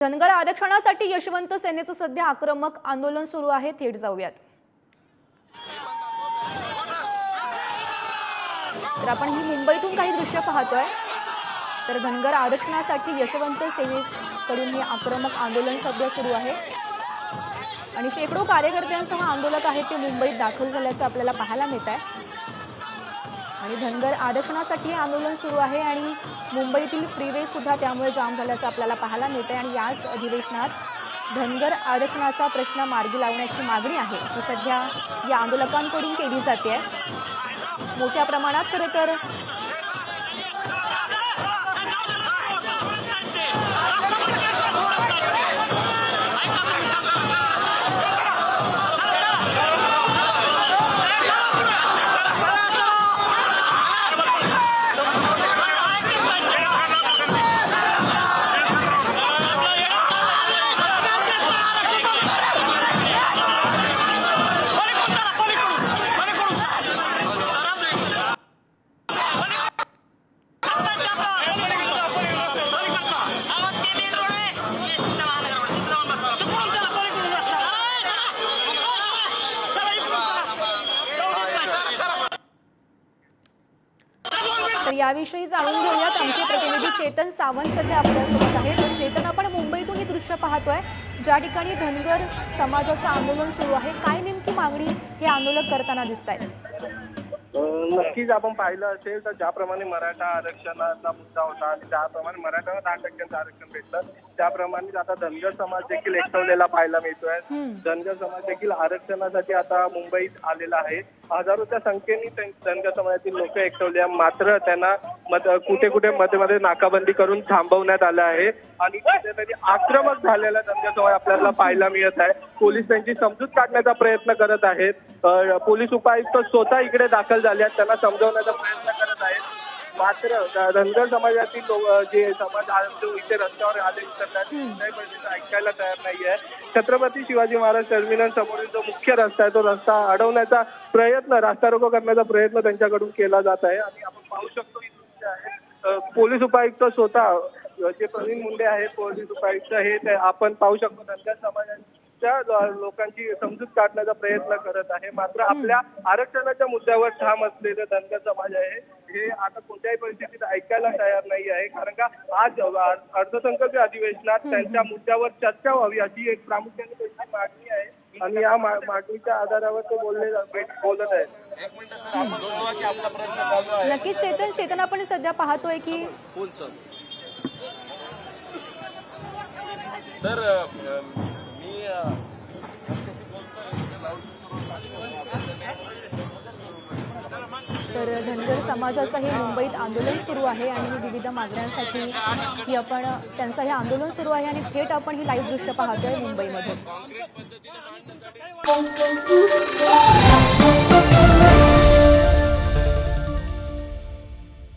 धनगर आरक्षणासाठी यशवंत सेनेचं सध्या आक्रमक आंदोलन सुरू आहे. थेट जाऊयात. तर आपण ही मुंबईतून काही दृश्य पाहतोय. तर धनगर आरक्षणासाठी यशवंत सेनेकडून हे आक्रमक आंदोलन सध्या सुरू आहे. आणि शेकडो कार्यकर्त्यांसह आंदोलक आहेत ते मुंबईत दाखल झाल्याचं आपल्याला पाहायला मिळत आहे आणि धनगर आरक्षणासाठी आंदोलन सुरू आहे आणि मुंबईतील फ्रीवेसुद्धा त्यामुळे जाम झाल्याचं आपल्याला पाहायला मिळतं आणि याच अधिवेशनात धनगर आरक्षणाचा प्रश्न मार्गी लावण्याची मागणी आहे. ती सध्या या आंदोलकांकडून केली जाते मोठ्या प्रमाणात खरं तर तर याविषयी जाणून घेऊयात. आमचे प्रतिनिधी चेतन सावंत सध्या आपल्यासोबत आहेत. तर चेतन आपण मुंबईतून हे दृश्य पाहतोय. ज्या ठिकाणी धनगर समाजाचं आंदोलन सुरू आहे काय नेमकी मागणी हे आंदोलन करताना दिसत आहेत नक्कीच आपण पाहिलं असेल तर ज्याप्रमाणे मराठा आरक्षणाचा मुद्दा होता आणि त्याप्रमाणे मराठ्याला दहा टक्क्यांचं आरक्षण भेटलं त्याप्रमाणे आता धनगर समाज देखील एकवलेला पाहायला मिळतोय. धनगर समाज देखील आरक्षणासाठी आता मुंबईत आलेला आहे. हजारोच्या संख्येने त्यां- धनगर समाजातील लोक एकवले आहे. मात्र त्यांना मत कुठे कुठे मध्ये मध्ये नाकाबंदी करून थांबवण्यात आलं आहे. आणि कुठेतरी आक्रमक झालेला धनगर समाज आपल्याला पाहायला मिळत आहे. पोलीस त्यांची समजूत काढण्याचा प्रयत्न करत आहेत. पोलीस उपायुक्त स्वतः इकडे दाखल झाले आहेत. त्यांना समजवण्याचा प्रयत्न करत आहेत. मात्र धनगर समाजातील लोक जे समाज आज जो इथे रस्त्यावर कोणत्याही परिस्थितीत ऐकायला तयार नाहीये. छत्रपती शिवाजी महाराज टर्मिनल समोरील जो मुख्य रस्ता आहे तो रस्ता अडवण्याचा प्रयत्न रास्ता रोको करण्याचा प्रयत्न त्यांच्याकडून केला जात आहे. आणि आपण पाहू शकतो इथे आहे. पोलीस उपायुक्त स्वतः जे प्रवीण मुंडे आहेत पोलीस उपायुक्त हे आपण पाहू शकतो. धनगर समाजाच्या अ, लोकांची समजूत काढण्याचा प्रयत्न करत आहे. मात्र आपल्या आरक्षणाच्या मुद्द्यावर ठाम असलेलं धनगर समाज आहे हे आता कोणत्याही परिस्थितीत ऐकायला तयार नाही आहे. कारण का आज अर्थसंकल्पीय अधिवेशनात त्यांच्या मुद्द्यावर चर्चा व्हावी अशी एक प्रामुख्याने त्यांची मागणी आहे. आणि या मागणीच्या आधारावर ते बोलले बोलत आहेत. नक्कीच चेतन चेतन आपण सध्या पाहतोय की तर तर धनगर समाजाचंही मुंबईत आंदोलन सुरू आहे आणि ही विविध मागण्यांसाठी ही आपण त्यांचं हे आंदोलन सुरू आहे आणि थेट आपण ही लाईव्ह दृश्य पाहतोय मुंबईमध्ये.